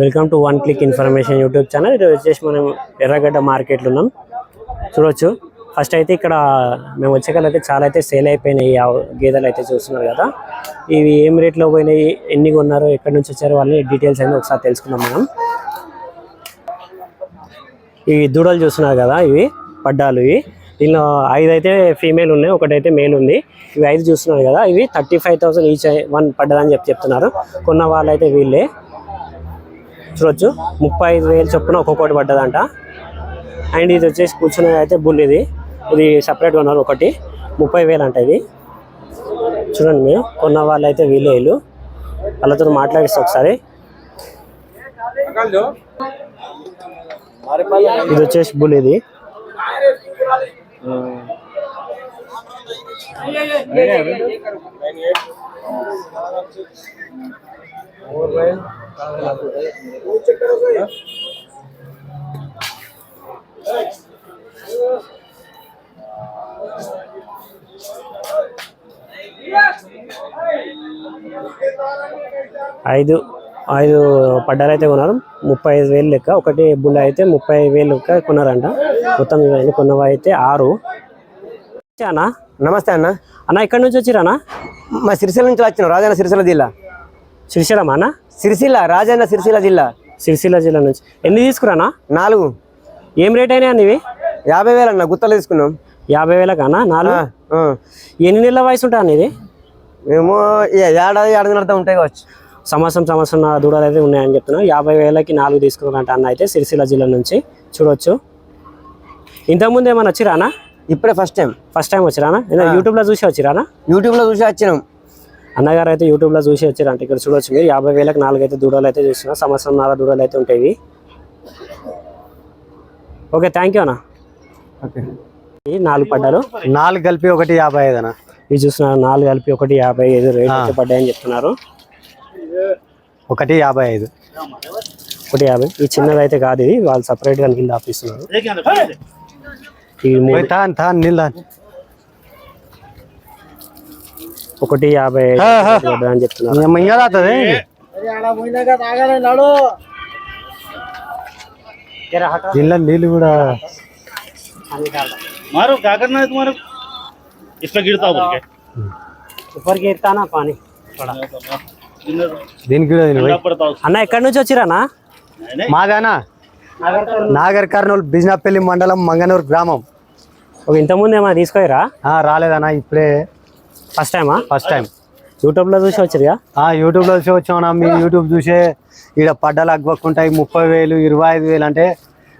Welcome to one click information YouTube channel. ఇది వచ్చేసి మనం ఎర్రగడ్డ మార్కెట్లో ఉన్నాం. చూడొచ్చు. ఫస్ట్ అయితే ఇక్కడ మేము వచ్చేకలైతే చాలా అయితే సేల్ అయిపోయినాయి. ఆ గేదెలు అయితే చూస్తున్నారు కదా. ఇవి ఏం రేట్లో పోయినాయి? ఎన్ని కొన్నారు? ఎక్కడి నుంచి వచ్చారు? వాళ్ళని డీటెయిల్స్ అయినా ఒకసారి తెలుసుకుందాం మనం. ఇవి దూడలు చూస్తున్నారు కదా ఇవి పడ్డాలు ఇవి. దీనిలో ఐదు అయితే ఫీమేల్ ఉన్నాయి ఒకటైతే మేల్ ఉంది. ఇవి ఐదు చూస్తున్నారు కదా. ఇవి thirty five thousand each one పడ్డదని చెప్పి చెప్తున్నారు. కొన్న వాళ్ళైతే వీళ్ళే. చూడొచ్చు ముప్పై ఐదు వేలు చొప్పున ఒక్కొక్కటి పడ్డదంట. అండ్ ఇది వచ్చేసి కూర్చున్నది అయితే బుల్ ఇది. ఇది సపరేట్ ఉన్నారు ఒకటి. ముప్పై వేలు అంట ఇది. చూడండి మీరు కొన్న వాళ్ళు అయితే వీళ్ళే వీళ్ళు వాళ్ళతో మాట్లాడిస్తే ఒకసారి. ఇది వచ్చేసి బుల్ ఇది. ఐదు ఐదు పడ్డాలు అయితే కొన్నారు. ముప్పై ఐదు వేలు లెక్క. ఒకటి బుల్ల అయితే ముప్పై వేలు లెక్క కొన్నారంట. మొత్తం కొన్నవి అయితే ఆరు. చానా నమస్తే అన్న. అన్న ఎక్కడి నుంచి వచ్చిరానా మా సిరిసిల్ల నుంచి వచ్చినాం రాజన్న సిరిసిల్ల జిల్లా. శ్రీశైలం అన్న? సిరిసిల్ల రాజన్న సిరిసిల్ల జిల్లా. సిరిసిల్ల జిల్లా నుంచి. ఎన్ని తీసుకురానా? నాలుగు. ఏం రేట్ అయినాయి అన్న ఇవి? యాభై వేలు అన్న గుత్తలు తీసుకున్నాం. యాభై వేలకన్నా నాలుగు. ఎన్ని నెలల వయసు ఉంటా అన్న ఇది? మేము ఏడాది ఏడాదిన్నరతో ఉంటాయి కావచ్చు. సంవత్సరం సంవత్సరం దూడలు అయితే ఉన్నాయని చెప్తున్నాను యాభై వేలకి నాలుగు తీసుకున్నారంట అన్న అయితే సిరిసిల్ల జిల్లా నుంచి. చూడొచ్చు. ఇంతకుముందు ఏమైనా వచ్చిరానా ఇప్పుడే ఫస్ట్ టైం ఫస్ట్ టైం వచ్చిరానా? యూట్యూబ్లో చూసి వచ్చిరానా? యూట్యూబ్లో చూసి వచ్చినాం. అన్నగారు అయితే యూట్యూబ్లో చూసి వచ్చారంట ఇక్కడ చూడొచ్చు మీరు. యాభై వేలకు నాలుగు అయితే దూడలు అయితే చూస్తున్నారు సంవత్సరం నాలుగు దూడలు అయితే ఉంటాయి. ఓకే థ్యాంక్ యూ అన్న. ఓకే. ఈ నాలుగు పడ్డారు నాలుగు కలిపి ఒకటి యాభై ఐదు అన్న. ఇవి చూస్తున్నారు నాలుగు కలిపి ఒకటి యాభై ఐదు రేట్ పడ్డాయని చెప్తున్నారు. ఒకటి యాభై ఐదు. ఒకటి యాభై. ఈ చిన్నది అయితే కాదు ఇది. వాళ్ళు సపరేట్గా కింద ఆపిస్తున్నారు. ఇవి మూడు తాన్ తాన్ నీళ్ళు ఒకటి యాభై ఐదు పడ్డాయని చెప్తున్నారు ఇంకా రాతుంది దీనిలో నీళ్ళు కూడా मारो क्या करना है तुम्हारे इसमें गिरता बोल के ऊपर गिरता ना पानी దీనికి కూడా తిను. ठंडा पड़ता उसको అన్న ఎక్కడి నుంచి వచ్చిరానా नहीं नहीं మాదానా నాగర్ కర్నూలు బిజినపల్లి మండలం మంగనూరు గ్రామం. ఒక ఇంతకుముందు ఏమైనా తీసుకోరా ఆ, రాలేదన్నా ఇప్పుడే ఫస్ట్ టైమా ఫస్ట్ టైం యూట్యూబ్లో చూసి వచ్చిరుగా ఆ, యూట్యూబ్లో చూసి వచ్చామన్నా మీ యూట్యూబ్ చూసే ఈడ పడ్డలు అగ్గకుంటాయి ముప్పై వేలు ఇరవై ఐదు వేలు అంటే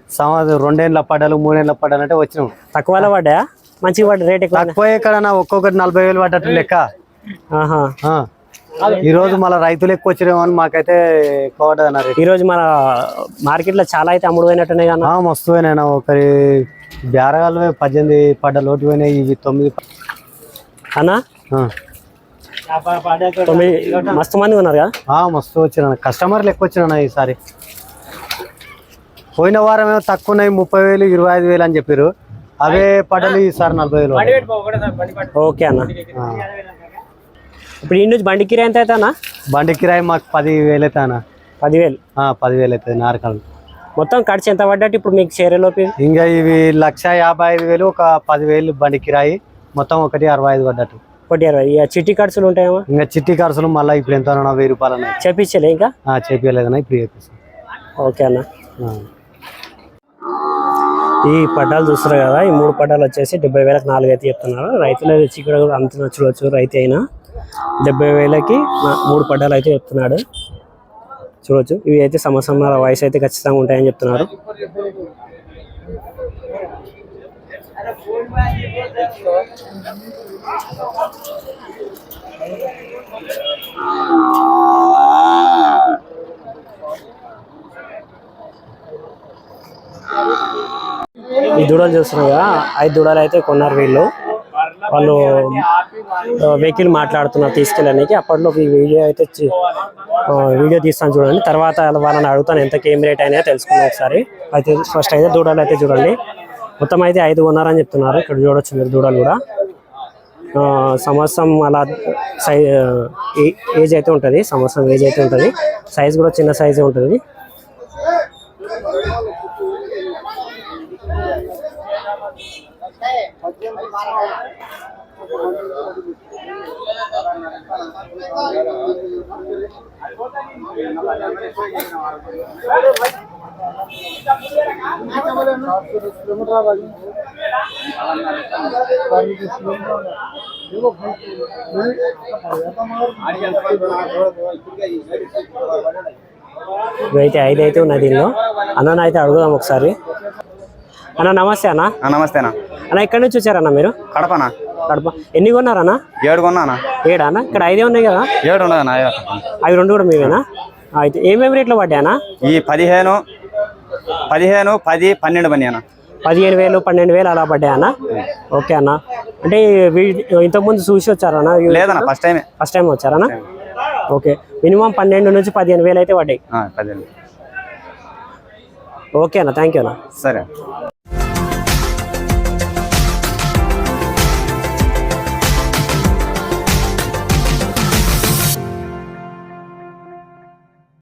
సంవత్సరం రెండేళ్ళ పడ్డలు మూడేళ్ళ పడ్డలు అంటే వచ్చినాం. తక్కువలో పడ్డాయా? మంచిగా పడ్డ రేట్ ఎక్కువ తక్కువ ఎక్కడన్నా ఒక్కొక్కటి నలభై వేలు పడ్డట్టు లెక్క. ఈ రోజు మళ్ళీ రైతులు ఎక్కువ వచ్చిరేమో అని మాకైతే ఎక్కువ ఈ రోజు మన మార్కెట్లో చాలా అయితే అమ్ముడు పోయినట్టున్నాయి ఆ, మస్తు పోయినాయి ఒకరి బేరగాలు పద్దెనిమిది పడ్డలు ఒకటి పోయినాయి ఇవి తొమ్మిది అన్న? మస్తు మంది ఉన్నారు కదా? మస్తు వచ్చిన కస్టమర్లు ఎక్కువ వచ్చిన ఈసారి. పోయిన వారం ఏమో తక్కువ ఉన్నాయి ముప్పై వేలు ఇరవై ఐదు వేలు అని చెప్పారు అవే పడ్డలు ఈసారి నలభై వేలు. ఓకే అన్న. ఇప్పుడు ఈ నుంచి బండి కిరాయి ఎంత అవుతా అన్న బండి కిరాయి మాకు పది వేలు అవుతానా? పదివేలు. పదివేలు అవుతుంది నారకాలు. మొత్తం ఖర్చు ఎంత పడ్డట్టు ఇప్పుడు మీకు చేరేలోపు ఇంకా ఇవి లక్ష యాభై ఐదు వేలు ఒక పదివేలు బండి కిరాయి. మొత్తం ఒకటి అరవై ఐదు పడ్డట్టు. ఒకటి ఇరవై ఇక చిట్టి ఖర్చులు ఉంటాయేమో ఇంకా చిట్టి ఖర్చులు మళ్ళీ ఇప్పుడు ఎంత వెయ్యి రూపాయలు చేపించలే ఇంకా? చేపించలేదన్నా ఇప్పుడు చేపిస్తాం. ఓకే అన్న. ఈ పడ్డాలు చూస్తారు కదా ఈ మూడు పడ్డాలు వచ్చేసి డెబ్బై వేలకు నాలుగు అయితే చెప్తున్నారు. రైతులు వచ్చి ఇక్కడ కూడా అంత చూడవచ్చు రైతు అయినా. డెబ్బై వేలకి మూడు పడ్డాలు అయితే చెప్తున్నాడు. చూడొచ్చు. ఇవి అయితే సంవత్సరం వయసు అయితే ఖచ్చితంగా ఉంటాయని చెప్తున్నారు. ఈ దూడలు చూస్తున్నారు కదా ఐదు దూడలు అయితే కొన్నారు వీళ్ళు. వాళ్ళు వెహికల్ మాట్లాడుతున్నారు తీసుకెళ్ళడానికి. అప్పట్లో ఈ వీడియో అయితే వీడియో తీస్తాను చూడండి. తర్వాత వాళ్ళని అడుగుతాను ఎంత కేమ్ రేట్ అయినా తెలుసుకున్నాను ఒకసారి. అయితే ఫస్ట్ అయితే దూడలు అయితే చూడండి. మొత్తం అయితే ఐదు ఉన్నారని చెప్తున్నారు. ఇక్కడ చూడొచ్చు మీరు దూడలు కూడా. సంవత్సరం అలా సై ఏజ్ అయితే ఉంటుంది. సంవత్సరం ఏజ్ అయితే ఉంటుంది. సైజ్ కూడా చిన్న సైజే ఉంటుంది. ఇవైతే ఐదు అయితే ఉన్నాయి దీనిలో. అన్న అయితే అడుగుదాం ఒకసారి. అన్న నమస్తే అన్న. ఆ, నమస్తేనా అన్న. ఎక్కడి నుంచి వచ్చారన్న మీరు? కడపనా కడప. ఎన్ని కొన్నారన్న? ఏడు కొన్నానా? ఏడా అన్న? ఇక్కడ ఐదే ఉన్నాయి కదా? ఏడు ఉండదన్నా అవి రెండు కూడా మీవేనా? అయితే ఏమేమి రేట్లో పడ్డాయనా ఈ పదిహేను పదిహేను పది పన్నెండు పని అన్న. పదిహేను వేలు పన్నెండు వేలు అలా పడ్డాయన్న? ఓకే అన్న. అంటే ఇంతకుముందు చూసి వచ్చారన్న? లేదన్నా ఫస్ట్ టైమే ఫస్ట్ టైం వచ్చారన్న? ఓకే. మినిమం పన్నెండు నుంచి పదిహేను వేలు అయితే పడ్డాయి. ఓకే అన్న థ్యాంక్ యూ అన్న. సరే.